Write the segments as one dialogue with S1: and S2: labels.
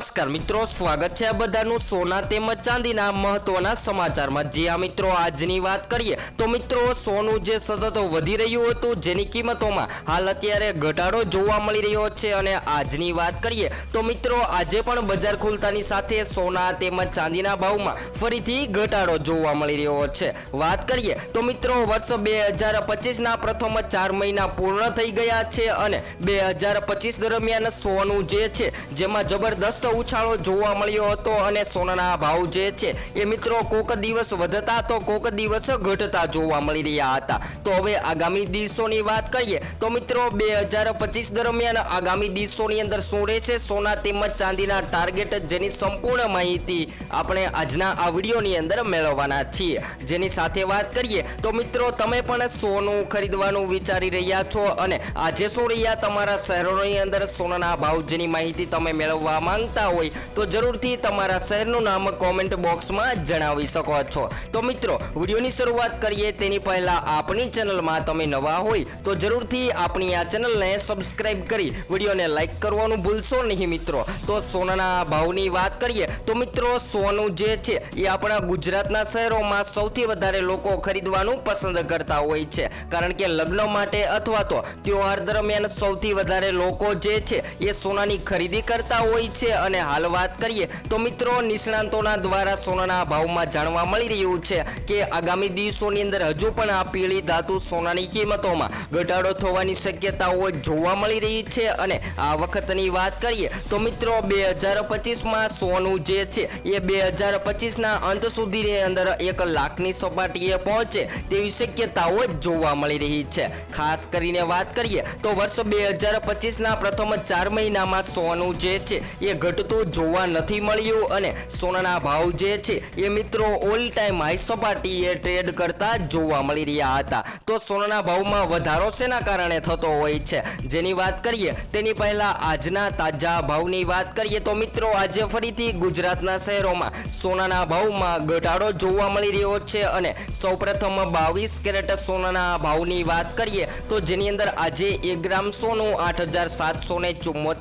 S1: નમસ્કાર મિત્રો, સ્વાગત છે આ બધાનું સોના તેમજ ચાંદીના મહત્વના સમાચારમાં. જે આ મિત્રો, આજની વાત કરીએ તો મિત્રો, સોનું જે સતત વધી રહ્યું હતું જેની કિંમતોમાં હાલ અત્યારે ઘટાડો જોવા મળી રહ્યો છે અને આજની વાત કરીએ તો મિત્રો, આજે પણ બજાર ખુલતાની સાથે સોના તેમજ ચાંદીના ભાવમાં ફરીથી ઘટાડો જોવા મળી રહ્યો છે. વાત કરીએ તો મિત્રો, વર્ષ બે હજાર પચીસના પ્રથમ ચાર મહિના પૂર્ણ થઈ ગયા છે અને બે હજાર પચીસ દરમિયાન સોનું જે છે, જેમાં જબરદસ્ત ઉછાળો જોવા મળ્યો હતો અને સોનાના ભાવ જે છે એ મિત્રો કોક દિવસ વધતા તો કોક દિવસ ઘટતા જોવા મળી રહ્યા હતા. તો હવે આગામી દિવસોની વાત કરીએ તો મિત્રો બે હજાર પચીસ દરમિયાન આગામી દિવસોની અંદર શું રહેશે? સોના તેમજ ચાંદીના ટાર્ગેટ જેની સંપૂર્ણ માહિતી આપણે આજના આ વિડીયોની અંદર મેળવવાના છીએ. જેની સાથે વાત કરીએ તો મિત્રો તમે પણ સોનું ખરીદવાનું વિચારી રહ્યા છો અને આજે શું રહ્યા? તમારા શહેરોની અંદર સોનાના ભાવ જેની માહિતી તમે મેળવવા માંગતા હોય તો જરૂરથી તમારા શહેરનું નામ કોમેન્ટ બોક્સમાં જણાવી શકો છો. તો મિત્રો, વિડીયોની શરૂઆત કરીએ. તેની પહેલાં આપણી ચેનલમાં તમે નવા હોય તો જરૂરથી આપણી આ ચેનલને સબસ્ક્રાઇબ કરી વિડીયોને લાઈક કરવાનું ભૂલશો નહીં મિત્રો. તો સોનાના ભાવની વાત કરીએ તો મિત્રો, સોનું જે છે એ આપણા ગુજરાતના શહેરોમાં સૌથી વધારે લોકો ખરીદવાનું પસંદ કરતા હોય છે. કારણ કે લગ્ન માટે અથવા તો તહેવાર દરમિયાન સૌથી વધારે લોકો જે છે એ સોનાની ખરીદી કરતા હોય છે અને હાલ વાત કરીએ તો મિત્રો નિષ્ણાંતોના દ્વારા સોનાના ભાવમાં જાણવા મળી રહ્યું છે કે આગામી દિવસોની અંદર હજુ પણ આ પીળી ધાતુ સોનાની કિંમતોમાં ઘટાડો થવાની શક્યતાઓ જોવા મળી રહી છે અને આ વખતની વાત કરીએ તો મિત્રો બે હજાર પચીસમાં સોનું જે છે એ બે હજાર પચીસના અંત સુધીની અંદર એક લાખની સપાટીએ પહોંચે તેવી શક્યતાઓ જોવા મળી રહી છે. ખાસ કરીને વાત કરીએ તો વર્ષ બે હજાર પચીસના પ્રથમ ચાર મહિનામાં સોનું જે છે એ ઘટતું જોવા નથી મળ્યું અને સોનાના ભાવ જે છે એ મિત્રો ઓલ ટાઈમ હાઈ સપાટીએ ટ્રેડ કરતા જોવા મળી રહ્યા હતા. તો સોનાના ભાવમાં વધારો શેના કારણે થતો હોય છે? જેની વાત કરીએ, તેની પહેલા આજના તાજા ભાવની વાત કરીએ તો મિત્રો આજે ફરીથી ગુજરાતના શહેરોમાં સોનાના ભાવમાં ઘટાડો જોવા મળી રહ્યો છે અને સૌપ્રથમ બાવીસ કેરેટ સોનાના ભાવની વાત કરીએ તો જેની અંદર આજે એક ગ્રામ સોનું આઠ હજાર સાતસો ને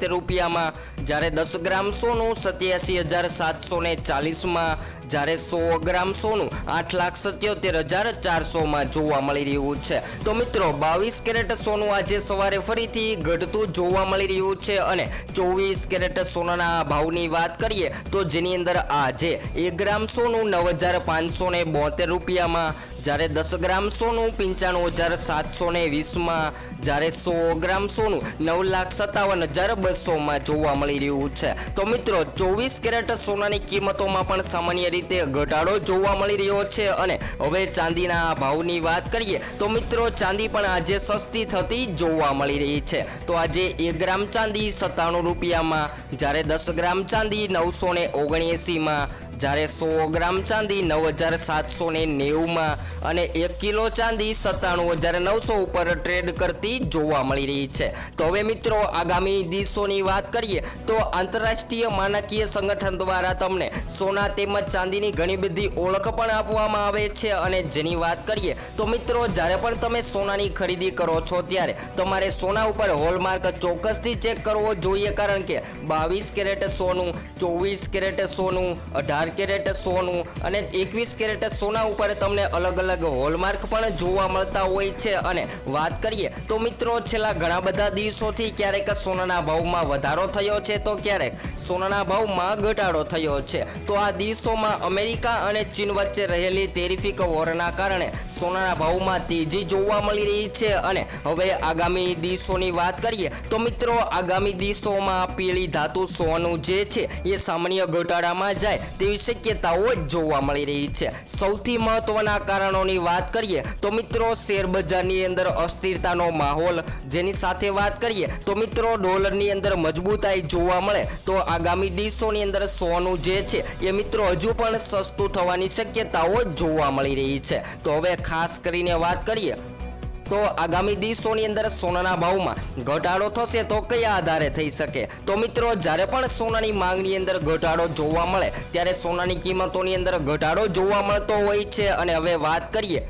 S1: રૂપિયામાં, જ્યારે દસ ગ્રામ સોનું સત્યાસી હજાર સાતસો ને ચાલીસમાં. જ્યારે સો ગ્રામ સોનું આઠ લાખ સત્યોતેર હજાર ચારસોમાં જોવા મળી રહ્યું છે. તો મિત્રો, બાવીસ કેરેટ સોનું આજે સવારે ફરીથી ઘટતું જોવા મળી રહ્યું છે અને ચોવીસ કેરેટ સોનાના ભાવની વાત કરીએ તો જેની અંદર આજે એક ગ્રામ સોનું નવ હજાર પાંચસો ને બોતેર રૂપિયામાં, જ્યારે દસ ગ્રામ સોનું પંચાણું હજાર સાતસો ને વીસમાં, જ્યારે સો ગ્રામ સોનું નવ લાખ સત્તાવન હજાર બસોમાં જોવા મળી રહ્યું છે. તો મિત્રો, ચોવીસ કેરેટ સોનાની કિંમતોમાં પણ સામાન્ય રીતે ઘટાડો જોવા મળી રહ્યો છે અને હવે ચાંદીના ભાવની વાત કરીએ, તો મિત્રો, ચાંદી પણ આજે સસ્તી થતી જોવા મળી રહી છે. તો આજે એક ગ્રામ ચાંદી સત્તાણું રૂપિયામાં, જ્યારે દસ ગ્રામ ચાંદી નવસો ને ઓગણએંસીમાં જ્યારે સો ગ્રામ ચાંદી નવ હજાર સાતસો ને નેવુંમાં અને એક કિલો ચાંદી સત્તાણું હજાર નવસો ઉપર ટ્રેડ કરતી જોવા મળી રહી છે. તો હવે મિત્રો, આગામી દિવસોની વાત કરીએ, તો આંતરરાષ્ટ્રીય માનકીય સંગઠન દ્વારા તમને સોના તેમજ ચાંદીની ઘણી બધી ઓળખ પણ આપવામાં આવે છે. અને જેની વાત કરીએ તો મિત્રો, જ્યારે પણ તમે સોનાની ખરીદી કરો છો, ત્યારે તમારે સોના ઉપર હોલમાર્ક ચોક્કસથી ચેક કરવો જોઈએ. કારણ કે બાવીસ કેરેટ સોનું, ચોવીસ કેરેટ સોનું, અઢાર કેરેટ સોનું અને એકવીસ કેરેટ સોના ઉપર તમને અલગ અલગ હોલમાર્ક પણ જોવા મળતા હોય છે. અને વાત કરીએ તો મિત્રો, છેલ્લા ઘણા બધા દિવસોથી ક્યારેક સોનાના ભાવમાં વધારો થયો છે. તો ક્યારેક સોનાના ભાવમાં ઘટાડો થયો છે. તો આ દિવસોમાં અમેરિકા અને ચીન વચ્ચે રહેલી ટેરિફિક વોરના કારણે સોનાના ભાવમાં તેજી જોવા મળી રહી છે અને હવે આગામી દિવસોની વાત કરીએ તો મિત્રો, આગામી દિવસોમાં પીળી ધાતુ સોનું જે છે એ સામાન્ય ઘટાડામાં જાય તેવી શક્યતાઓ જ જોવા મળી રહી છે. સૌથી મહત્વના કારણોની વાત કરીએ તો મિત્રો, શેર બજારની અંદર અસ્થિરતાનો માહોલ. જેની સાથે વાત કરીએ તો મિત્રો, ડોલરની અંદર મજબૂતાઈ જોવા મળે તો આગામી દિવસોની અંદર સોનું જે છે એ મિત્રો હજુ પણ સસ્તું થવાની શક્યતાઓ જોવા મળી રહી છે. તો હવે ખાસ કરીને વાત કરીએ, તો આગામી દિવસોની અંદર સોનાના ભાવમાં ઘટાડો થશે તો કયા આધારે થઈ શકે? તો મિત્રો, જ્યારે પણ સોનાની માંગની અંદર ઘટાડો જોવા મળે, ત્યારે સોનાની કિંમતોની અંદર ઘટાડો જોવા મળતો હોય છે. અને હવે વાત કરીએ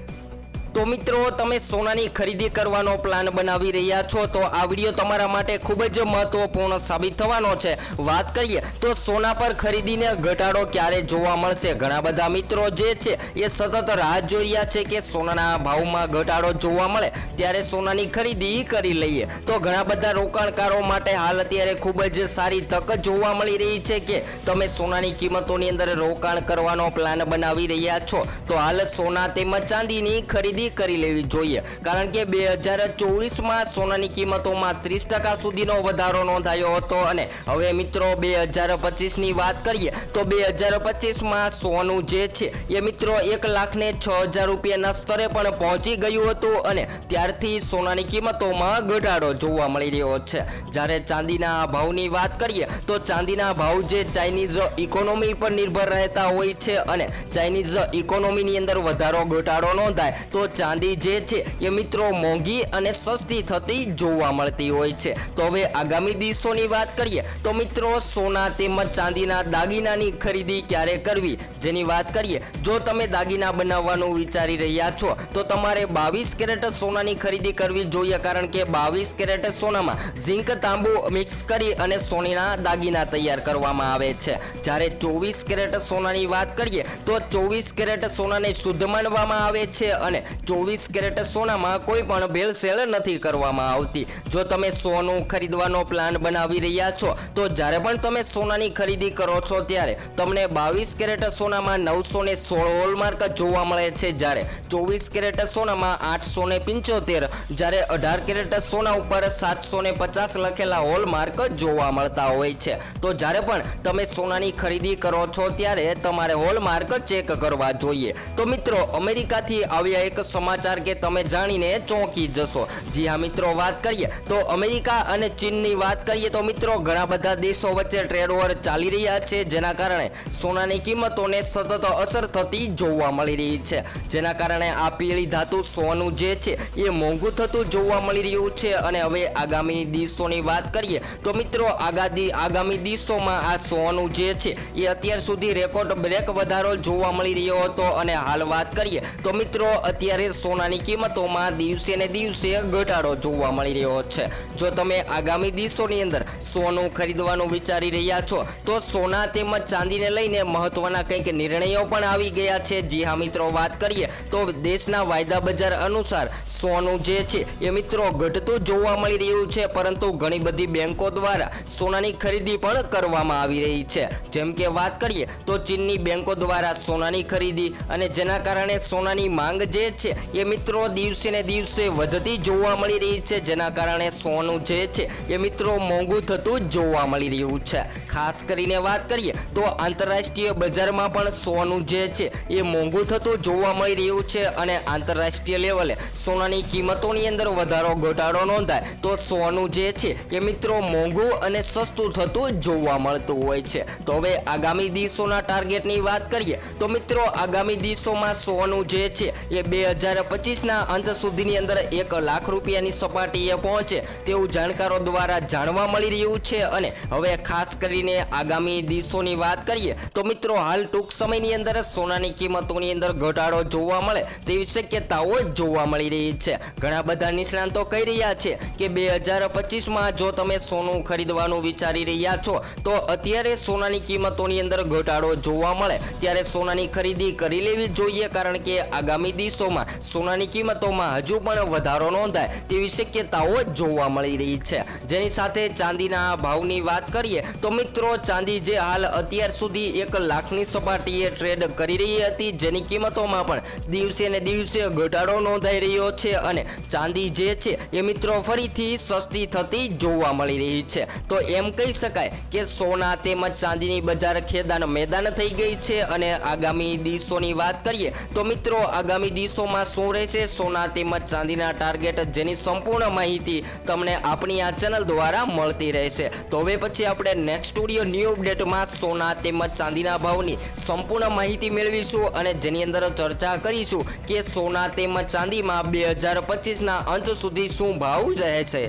S1: તો મિત્રો, તમે સોનાની ખરીદી કરવાનો પ્લાન બનાવી રહ્યા છો. તો આ વીડિયો તમારા માટે ખૂબ જ મહત્વપૂર્ણ સાબિત થવાનો છે. વાત કરીએ તો સોના પર ખરીદીને ઘટાડો ક્યારે જોવા મળશે? ઘણા બધા મિત્રો જે છે, એ સતત રાહ જોઈ રહ્યા છે કે સોનાના ભાવમાં ઘટાડો જોવા મળે, ત્યારે સોનાની ખરીદી કરી લઈએ. તો ઘણા બધા રોકાણકારો માટે હાલ અત્યારે ખૂબ જ સારી તક જોવા મળી રહી છે કે તમે સોનાની કિંમતોની અંદર રોકાણ કરવાનો પ્લાન બનાવી રહ્યા છો. તો હાલ સોના તેમજ ચાંદીની ખરીદી કરી લેવી જોઈએ. કારણ કે બે હજાર ચોવીસમાં સોનાની કિંમતોમાં ત્રીસ ટકા સુધીનો વધારો નોંધાયો હતો. અને હવે મિત્રો બે હજાર પચીસની વાત કરીએ, તો બે હજાર પચીસમાં સોનું જે છે, એ મિત્રો એક લાખને છ હજાર રૂપિયાના સ્તરે પણ પહોંચી ગયું હતું. અને ત્યારથી સોનાની કિંમતોમાં ઘટાડો જોવા મળી રહ્યો છે. જ્યારે ચાંદીના ભાવની વાત કરીએ, તો ચાંદીના ભાવ જે ચાઇનીઝ ઇકોનોમી પર નિર્ભર રહેતા હોય છે અને ચાઇનીઝ ઇકોનોમીની અંદર વધારો ઘટાડો નોંધાય, તો ચાંદી જે છે એ મિત્રો મોંઘી અને સસ્તી થતી જોવા મળતી હોય છે. તો હવે આગામી દિવસોની વાત કરીએ તો મિત્રો સોના તેમજ ચાંદીના દાગીનાની ખરીદી ક્યારે કરવી? જેની વાત કરીએ, જો તમે દાગીના બનાવવાનું વિચારી રહ્યા છો, તો તમારે બાવીસ કેરેટ સોનાની ખરીદી કરવી જોઈએ. કારણ કે બાવીસ કેરેટ સોનામાં ઝીંક તાંબુ મિક્સ કરી અને સોનીના દાગીના તૈયાર કરવામાં આવે છે. જ્યારે ચોવીસ કેરેટ સોનાની વાત કરીએ, તો ચોવીસ કેરેટ સોનાને શુદ્ધ માનવામાં આવે છે અને ચોવીસ કેરેટ સોનામાં કોઈ પણ ભેળસેળ નથી કરવામાં આવતી. જો તમે સોનું ખરીદવાનો પ્લાન બનાવી રહ્યા છો, તો જ્યારે પણ તમે સોનાની ખરીદી કરો છો ત્યારે તમને બાવીસ કેરેટ સોનામાં નવસો ને સોળ હોલમાર્ક જોવા મળે છે. જ્યારે ચોવીસ કેરેટ સોનામાં આઠસો ને પંચોતેર, જ્યારે અઢાર કેરેટ સોના ઉપર સાતસો ને પચાસ લખેલા હોલમાર્ક જોવા મળતા હોય છે. તો જ્યારે પણ તમે સોનાની ખરીદી કરો છો ત્યારે તમારે હોલમાર્ક ચેક કરવા જોઈએ. તો મિત્રો, અમેરિકાથી આવ્યા એક સમાચાર કે તમે જાણીને ચોંકી જશો. જી હા, મિત્રો, વાત કરીએ તો અમેરિકા અને ચીનની વાત કરીએ તો મિત્રો, ઘણા બધા દેશો વચ્ચે ટ્રેડ વોર ચાલી રહ્યા છે, જેના કારણે સોનાની કિંમતોને સતત અસર થતી જોવા મળી રહી છે. જેના કારણે આ પીળી ધાતુ સોનું જે છે, એ મોંઘું થતું જોવા મળી રહ્યું છે. અને હવે આગામી દિવસોની વાત કરીએ તો મિત્રો આગામી આગામી દિવસોમાં આ સોનું જે છે, એ અત્યાર સુધી રેકોર્ડ બ્રેક વધારો જોવા મળી રહ્યો હતો. અને હાલ વાત કરીએ તો મિત્રો, અત્યારે સોનાની કિંમતોમાં દિવસે ને દિવસે ઘટાડો જોવા મળી રહ્યો છે. જો તમે આગામી દિવસોની અંદર સોનું ખરીદવાનું વિચારી રહ્યા છો, તો સોના તેમજ ચાંદીને લઈને મહત્વના કંઈક નિર્ણયો પણ આવી ગયા છે. જી હા મિત્રો, વાત કરીએ તો દેશના વાયદા બજાર અનુસાર સોનું જે છે એ મિત્રો ઘટતું જોવા મળી રહ્યું છે, પરંતુ ઘણી બધી બેંકો દ્વારા સોનાની ખરીદી પણ કરવામાં આવી રહી છે. જેમ કે વાત કરીએ તો ચીનની બેંકો દ્વારા સોનાની ખરીદી અને જેના કારણે સોનાની માંગ જે છે એ મિત્રો દિવસે ને દિવસે વધતી જોવા મળી રહી છે. જેના કારણે સોનું જે છે, એ મિત્રો મોંઘું થતું જોવા મળી રહ્યું છે. ખાસ કરીને વાત કરીએ તો આંતરરાષ્ટ્રીય બજારમાં પણ સોનું જે છે, એ મોંઘું થતું જોવા મળી રહ્યું છે અને આંતરરાષ્ટ્રીય લેવલે સોનાની કિંમતોની અંદર વધારો ઘટાડો નોંધાય તો સોનું જે છે, એ મિત્રો મોંઘું અને સસ્તું થતું જોવા મળતું હોય છે. તો હવે આગામી દિવસોના ટાર્ગેટની વાત કરીએ તો મિત્રો આગામી દિવસોમાં સોનું જે છે, એ બે હજાર પચીસના અંત સુધીની અંદર એક લાખ રૂપિયાની સપાટીએ પહોંચે તેવું જાણકારો દ્વારા જાણવા મળી રહ્યું છે અને હવે ખાસ કરીને આગામી દિવસોની વાત કરીએ તો મિત્રો હાલ ટૂંક સમયની અંદર સોનાની કિંમતોની અંદર ઘટાડો જોવા મળે તેવી શક્યતાઓ જોવા મળી રહી છે. ઘણા બધા નિષ્ણાંતો કહી રહ્યા છે કે બે હજાર પચીસમાં જો તમે સોનું ખરીદવાનું વિચારી રહ્યા છો, તો અત્યારે સોનાની કિંમતોની અંદર ઘટાડો જોવા મળે. ત્યારે સોનાની ખરીદી કરી લેવી જોઈએ કારણ કે આગામી દિવસોમાં સોનાની કિંમતોમાં હજુ પણ વધારો નોંધાય તેવી શક્યતાઓ જોવા મળી રહી છે. જેની સાથે ચાંદીના ભાવની વાત કરીએ તો મિત્રો, ચાંદી જે હાલ અત્યાર સુધી એક લાખની સપાટીએ ટ્રેડ કરી રહી હતી, જેની કિંમતોમાં પણ દિવસે ને દિવસે ઘટાડો નોંધાઈ રહ્યો છે અને ચાંદી જે છે એ મિત્રો ફરીથી સસ્તી થતી જોવા મળી રહી છે. તો એમ કહી શકાય કે સોના તેમજ ચાંદીની બજાર ખેદાન મેદાન થઈ ગઈ છે અને આગામી દિવસોની વાત કરીએ તો મિત્રો, આગામી દિવસોમાં શું રહેશે સોના તેમજ ચાંદીના ટાર્ગેટ જેની સંપૂર્ણ માહિતી તમને આપણી આ ચેનલ દ્વારા મળતી રહેશે તો હવે પછી આપણે નેક્સ્ટ સ્ટુડિયો ન્યૂ અપડેટમાં સોના તેમજ ચાંદીના ભાવની સંપૂર્ણ માહિતી મેળવીશું અને જેની અંદર ચર્ચા કરીશું કે સોના તેમજ ચાંદીમાં બે હજાર પચીસના અંત સુધી શું ભાવ રહે છે.